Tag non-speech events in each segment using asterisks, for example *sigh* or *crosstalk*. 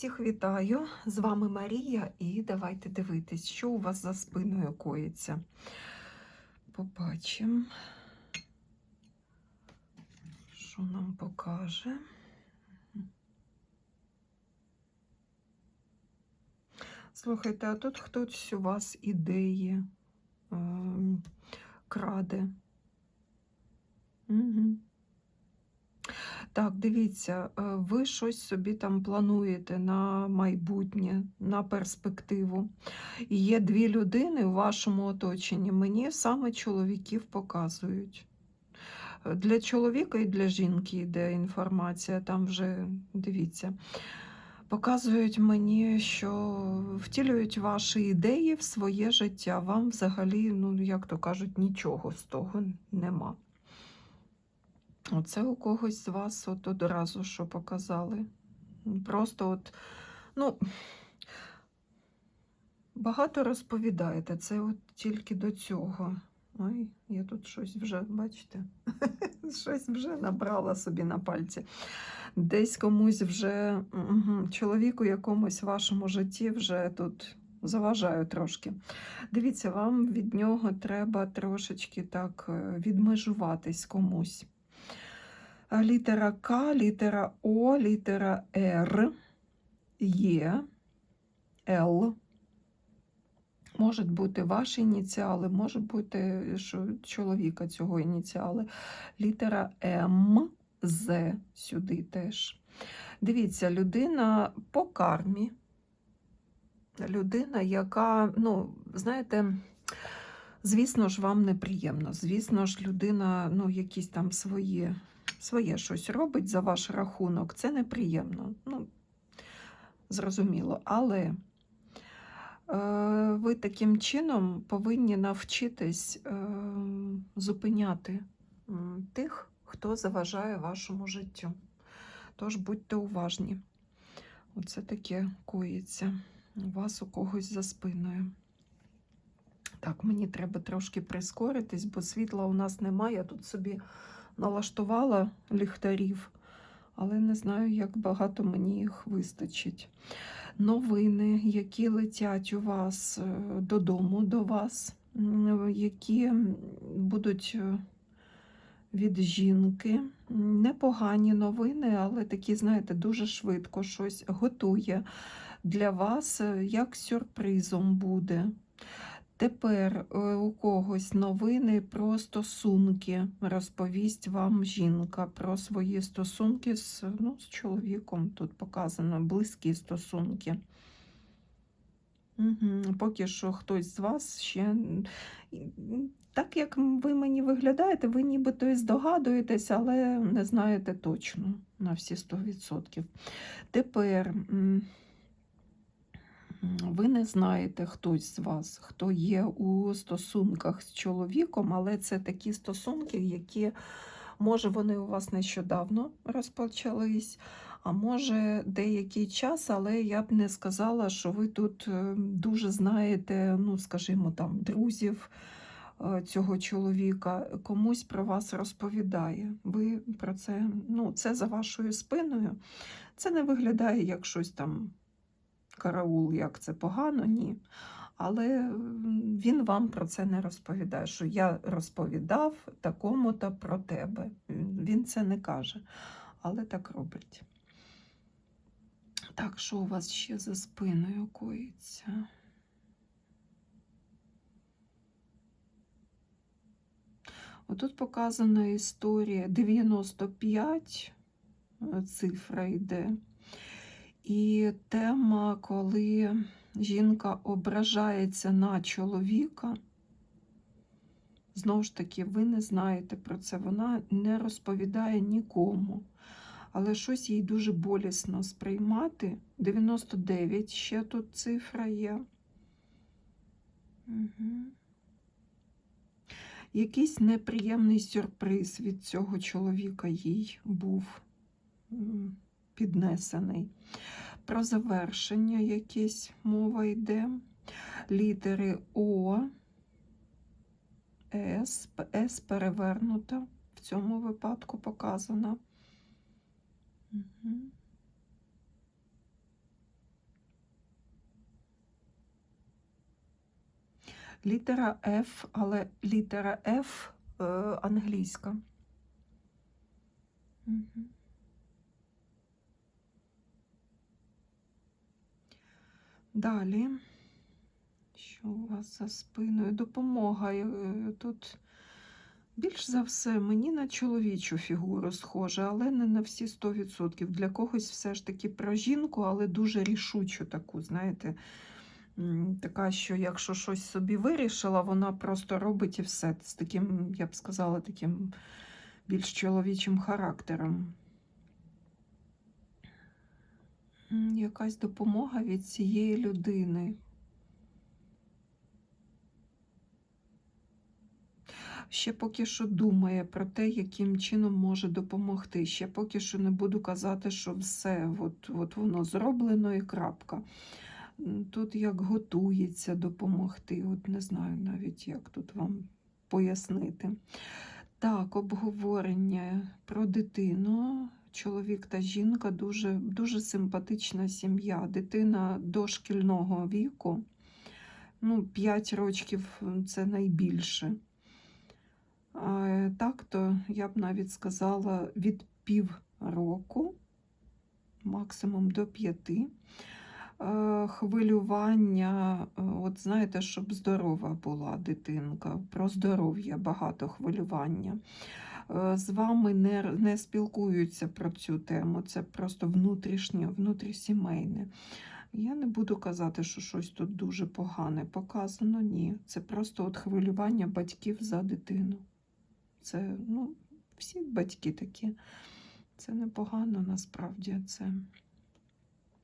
Всіх вітаю! З вами Марія, і давайте дивитись, що у вас за спиною коїться. Побачимо, що нам покаже. Слухайте, а тут хтось у вас ідеї ем, краде. Угу. Так, дивіться, е, ви щось собі там плануєте на майбутнє, на перспективу. І є дві людини у вашому оточенні. Мені саме чоловіків показують. Е, Для чоловіка і для жінки йде інформація, там вже дивіться. Показують мені, що втілюють ваші ідеї в своє життя. Вам взагалі, ну, як то кажуть, нічого з того нема. Оце у когось з вас от одразу що показали. Просто от, ну, багато розповідаєте, це от тільки до цього. Ой, я тут щось вже, бачите, *laughs* щось вже набрала собі на пальці. Десь комусь вже, угу, чоловіку якомусь в вашому житті вже тут заважаю трошки. Дивіться, вам від нього треба трошечки так е, відмежуватись комусь. Літера К, літера О, літера Р, Є, Л. Можуть бути ваші ініціали, може бути що чоловіка цього ініціали. Літера М, З сюди теж. Дивіться, людина по кармі. Людина, яка, ну, знаєте, звісно ж, вам неприємно. Звісно ж, людина, ну, якісь там свої своє щось робить за ваш рахунок, це неприємно. Ну, Зрозуміло. Але е, ви таким чином повинні навчитись е, зупиняти тих, хто заважає вашому життю. Тож будьте уважні. Оце таке коїться у вас у когось за спиною. Так, мені треба трошки прискоритись, бо світла у нас немає. Я тут собі налаштувала ліхтарів, але не знаю, як багато мені їх вистачить. Новини, які летять у вас е, додому до вас, які будуть е, від жінки. Непогані новини, але такі, знаєте, дуже швидко щось готує для вас, е, як сюрпризом буде. Тепер е, у когось новини про стосунки. Розповість вам жінка про свої стосунки з, ну, з чоловіком. Тут показано близькі стосунки. Угу. Поки що хтось з вас ще. Так як ви мені виглядаєте, ви нібито і здогадуєтесь, але не знаєте точно на всі 100%. Тепер. Ви не знаєте хтось з вас, хто є у стосунках з чоловіком, але це такі стосунки, які, може, вони у вас нещодавно розпочались, а може деякий час, але я б не сказала, що ви тут е, дуже знаєте, ну, скажімо, там, друзів е, цього чоловіка, комусь про вас розповідає. Ви про це, ну, це за вашою спиною. Це не виглядає як щось там караул, як це погано, ні. Але він вам про це не розповідає, що я розповідав такому-то про тебе. Він це не каже, але так робить. Так, що у вас ще за спиною коїться? Отут показана історія 95 е, цифра йде. І тема, коли жінка ображається на чоловіка, знову ж таки, ви не знаєте про це, вона не розповідає нікому. Але щось їй дуже болісно сприймати. 99 ще тут цифра є. Угу. Якийсь неприємний сюрприз від цього чоловіка їй був піднесений. Про завершення якесь мова йде. Літери О, С, С перевернута, в цьому випадку показана. Літера F, але літера F е, англійська. Угу. Далі. Що у вас за спиною? Допомога. е, Тут більш за все мені на чоловічу фігуру схоже, але не на всі 100%. Для когось все ж таки про жінку, але дуже рішучу таку, знаєте, така, що якщо щось собі вирішила, вона просто робить і все. З таким, я б сказала, таким більш чоловічим характером. М, Якась допомога від цієї людини. Ще поки що думає про те, яким чином може допомогти. Ще поки що не буду казати, що все от, от воно зроблено і крапка. Тут як готується допомогти. От не знаю навіть, як тут вам пояснити. Так, обговорення про дитину. Чоловік та жінка дуже, дуже симпатична сім'я. Дитина дошкільного віку. Ну, 5 років це найбільше. А, Так, то я б навіть сказала від пів року, максимум до п'яти. Е, Хвилювання, е, от знаєте, щоб здорова була дитинка, про здоров'я багато хвилювання. Е, З вами не, не спілкуються про цю тему, це просто внутрішнє, внутрісімейне. Я не буду казати, що щось тут дуже погане показано, ні. Це просто от хвилювання батьків за дитину. Це, ну, всі батьки такі. Це непогано насправді. Це.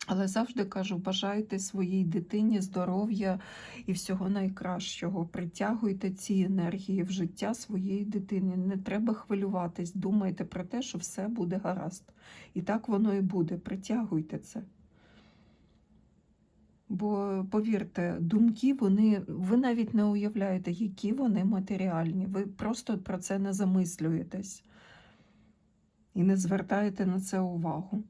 Але завжди кажу, бажайте своїй дитині здоров'я і всього найкращого. Притягуйте ці енергії в життя своєї дитини. Не треба хвилюватись, думайте про те, що все буде гаразд. І так воно і буде. Притягуйте це. Бо повірте, думки, вони, ви навіть не уявляєте, які вони матеріальні. Ви просто про це не замислюєтесь і не звертаєте на це увагу.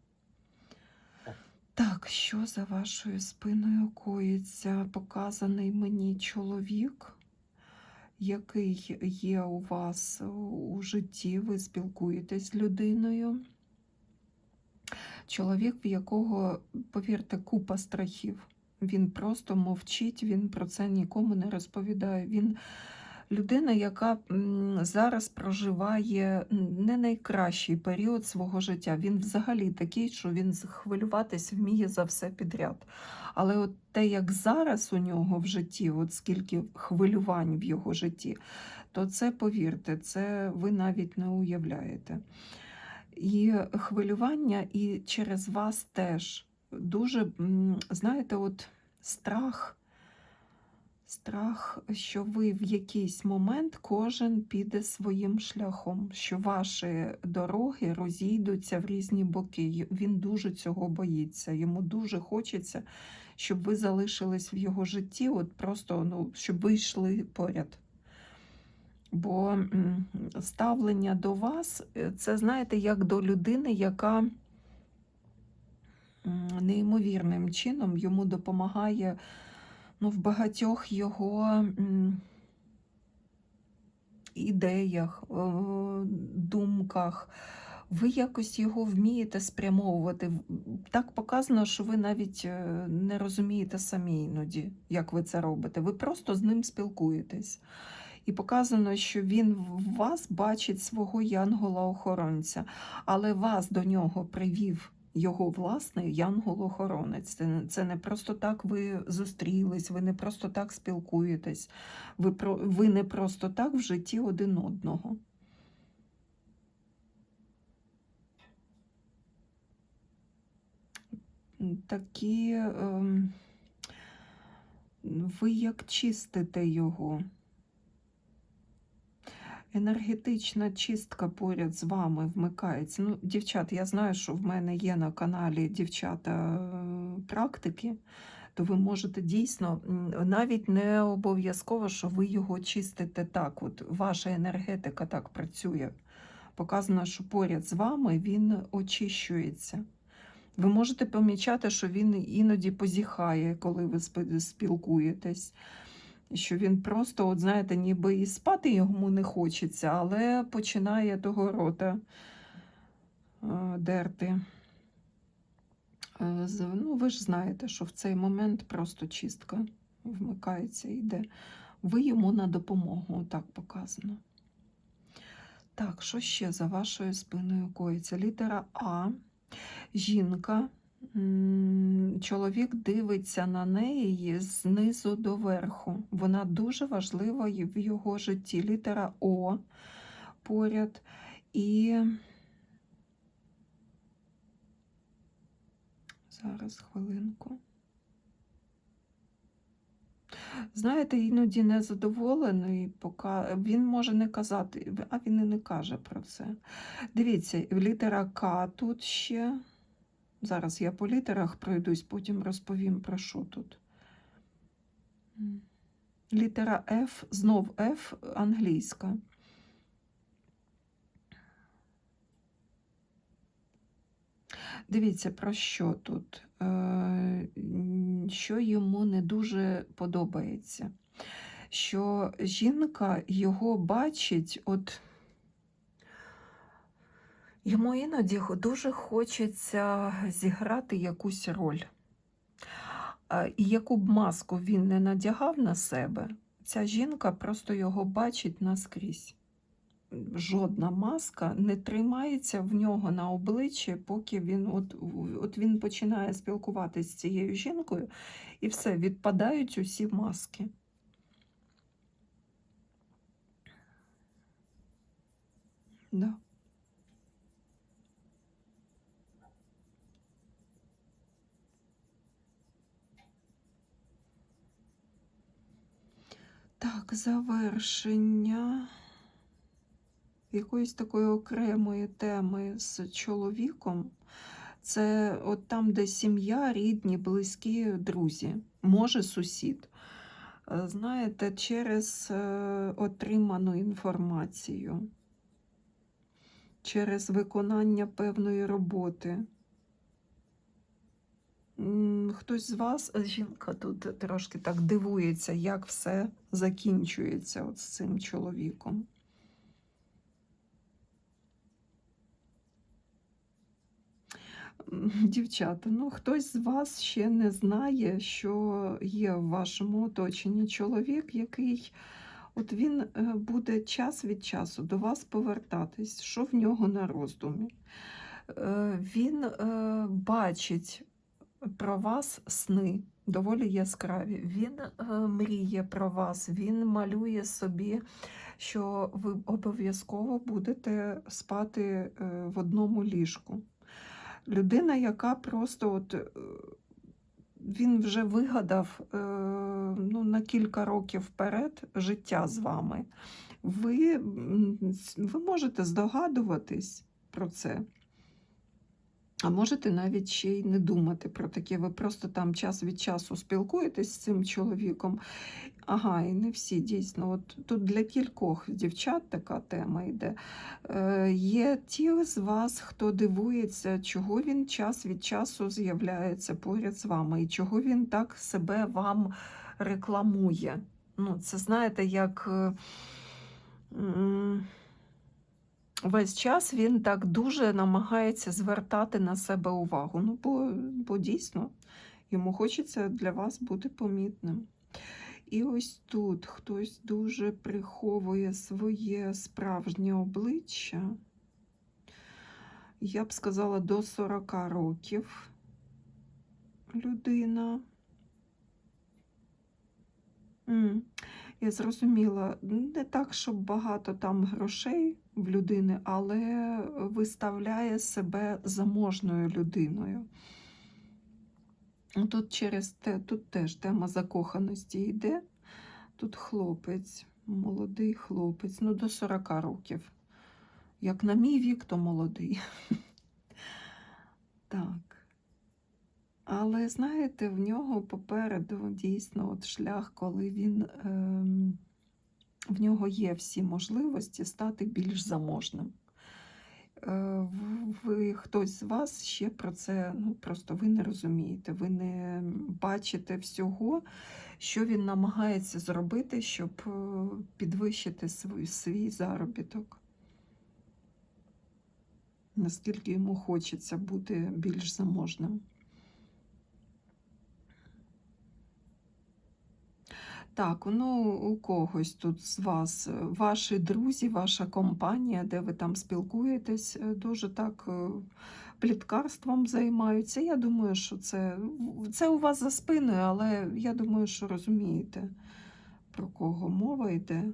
Так, що за вашою спиною коїться? Показаний мені чоловік, який є у вас у житті, ви спілкуєтесь з людиною. Чоловік, в якого, повірте, купа страхів. Він просто мовчить, він про це нікому не розповідає. Він людина, яка зараз проживає не найкращий період свого життя. Він взагалі такий, що він хвилюватись вміє за все підряд. Але от те, як зараз у нього в житті, от скільки хвилювань в його житті, то це, повірте, це ви навіть не уявляєте. І хвилювання, і через вас теж дуже, знаєте, от страх, страх, що ви в якийсь момент кожен піде своїм шляхом, що ваші дороги розійдуться в різні боки. Він дуже цього боїться. Йому дуже хочеться, щоб ви залишились в його житті, от просто ну, щоб ви йшли поряд. Бо ставлення до вас е, це, знаєте, як до людини, яка неймовірним чином йому допомагає ну, в багатьох його ідеях, е, думках. Ви якось його вмієте спрямовувати. Так показано, що ви навіть е, не розумієте самі іноді, як ви це робите. Ви просто з ним спілкуєтесь. І показано, що він в вас бачить свого янгола-охоронця, але вас до нього привів його власний янгол-охоронець. Це, не- просто так ви зустрілись, ви не просто так спілкуєтесь, ви, ви не просто так в житті один одного. Такі ем, ви як чистите його. Енергетична чистка поряд з вами вмикається. Ну, дівчат, я знаю, що в мене є на каналі дівчата е, практики, то ви можете дійсно, навіть не обов'язково, що ви його чистите так. От ваша енергетика так працює. Показано, що поряд з вами він очищується. Ви можете помічати, що він іноді позіхає, коли ви спілкуєтесь. Що він просто, от знаєте, ніби і спати йому не хочеться, але починає того рота е, дерти. Е, Ну, ви ж знаєте, що в цей момент просто чистка вмикається і йде. Ви йому на допомогу, так показано. Так, що ще за вашою спиною коїться? Літера А. Жінка. Чоловік дивиться на неї знизу до верху. Вона дуже важлива в його житті. Літера О поряд. І зараз хвилинку. Знаєте, іноді незадоволений, пока він може не казати, а він і не каже про це. Дивіться, літера К тут ще. Зараз я по літерах пройдусь, потім розповім про що тут. Літера F, знов F англійська. Дивіться, про що тут? Е, Що йому не дуже подобається. Що жінка його бачить, от йому іноді дуже хочеться зіграти якусь роль. І яку б маску він не надягав на себе, ця жінка просто його бачить наскрізь. Жодна маска не тримається в нього на обличчі, поки він от, от він починає спілкуватися з цією жінкою, і все, відпадають усі маски. Да. Так, завершення якоїсь такої окремої теми з чоловіком. Це от там, де сім'я, рідні, близькі, друзі, може сусід. Е, Знаєте, через е, отриману інформацію, через виконання певної роботи. Хтось з вас, е, жінка тут трошки так дивується, як все закінчується от з цим чоловіком. Дівчата, ну хтось з вас ще не знає, що є в вашому оточенні чоловік, який от він е, буде час від часу до вас повертатись, що в нього на роздумі. Е, Він бачить про вас сни доволі яскраві. Він е, мріє про вас, він малює собі, що ви обов'язково будете спати е, в одному ліжку. Людина, яка просто от. е, Він вже вигадав ну, на кілька років вперед життя з вами. Ви, ви можете здогадуватись про це. А можете навіть ще й не думати про таке. Ви просто там час від часу спілкуєтесь з цим чоловіком. Ага, і не всі дійсно. От тут для кількох дівчат така тема йде. Е, є ті з вас, хто дивується, чого він час від часу з'являється поряд з вами, і чого він так себе вам рекламує. Ну, це знаєте, як. е, м, Весь час він так дуже намагається звертати на себе увагу. Ну, бо, бо дійсно йому хочеться для вас бути помітним. І ось тут хтось дуже приховує своє справжнє обличчя. Я б сказала, до 40 років людина. М, Я зрозуміла, не так, щоб багато там грошей в людини, але виставляє себе заможною людиною. Тут через те, тут теж тема закоханості йде. Тут хлопець, молодий хлопець, ну до 40 років. Як на мій вік, то молодий. *laughs* Так. Але знаєте, в нього попереду дійсно от шлях, коли він ем, в нього є всі можливості стати більш заможним. е, ви хтось з вас ще про це, ну просто ви не розумієте, ви не бачите всього, що він намагається зробити, щоб е, підвищити свій, свій заробіток. Наскільки йому хочеться бути більш заможним. Так, ну у когось тут з вас, е, ваші друзі, ваша компанія, де ви там спілкуєтесь, е, дуже так е, пліткарством займаються. Я думаю, що це, це у вас за спиною, але я думаю, що розумієте, про кого мова йде.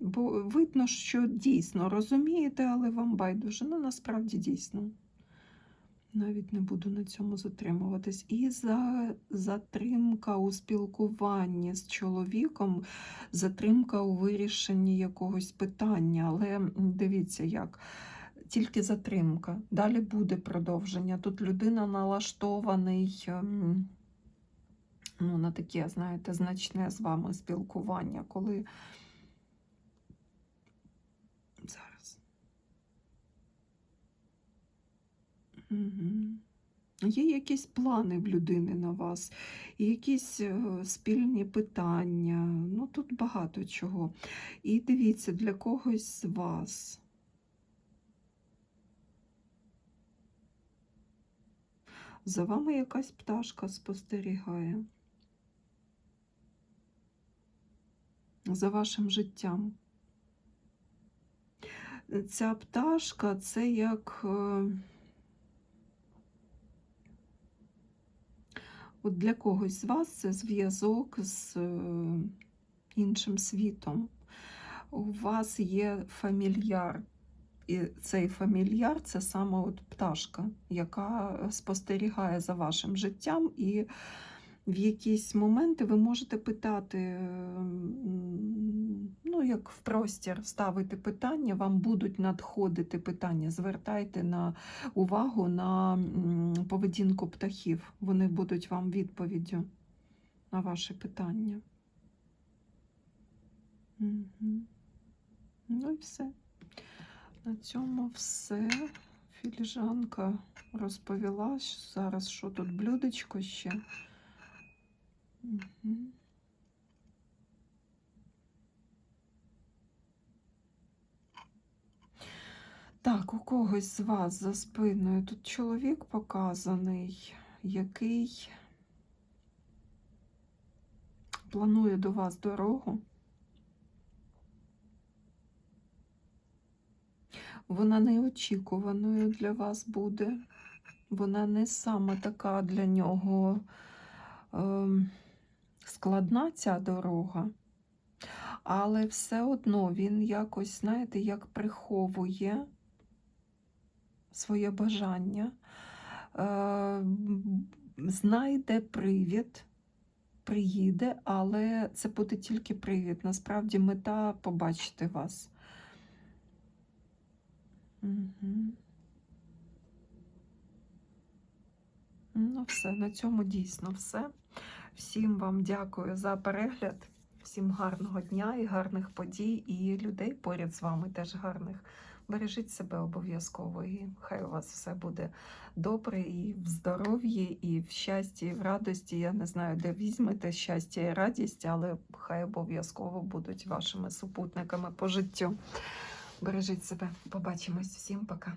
Бо видно, що дійсно розумієте, але вам байдуже. Ну, насправді дійсно. Навіть не буду на цьому затримуватись. І за затримка у спілкуванні з чоловіком, затримка у вирішенні якогось питання. Але дивіться, як тільки затримка. Далі буде продовження. Тут людина налаштований ем, ну, на таке, знаєте, значне з вами спілкування, коли зараз. Є якісь плани в людини на вас, якісь е, спільні питання. Ну, тут багато чого. І дивіться, для когось з вас. За вами якась пташка спостерігає. За вашим життям. Ця пташка це як. От для когось з вас це зв'язок з е, іншим світом. У вас є фамільяр, і цей фамільяр це саме от пташка, яка спостерігає за вашим життям, і в якісь моменти ви можете питати, ну, як в простір ставити питання, вам будуть надходити питання. Звертайте на увагу на поведінку птахів. Вони будуть вам відповіддю на ваші питання. Мгм. Ну і все. На цьому все. Філіжанка розповіла. Зараз що тут блюдечко ще. Так, у когось з вас за спиною тут чоловік показаний, який планує до вас дорогу. Вона неочікуваною для вас буде. Вона не саме така для нього ем, складна ця дорога, але все одно він якось, знаєте, як приховує своє бажання, е, знайде привід, приїде, але це буде тільки привід. Насправді мета побачити вас. Мгм. Ну, все, на цьому дійсно все. Всім вам дякую за перегляд, всім гарного дня і гарних подій, і людей поряд з вами теж гарних. Бережіть себе обов'язково, і хай у вас все буде добре і в здоров'ї, і в щасті, і в радості. Я не знаю, де візьмете щастя і радість, але хай обов'язково будуть вашими супутниками по життю. Бережіть себе. Побачимось. Всім пока.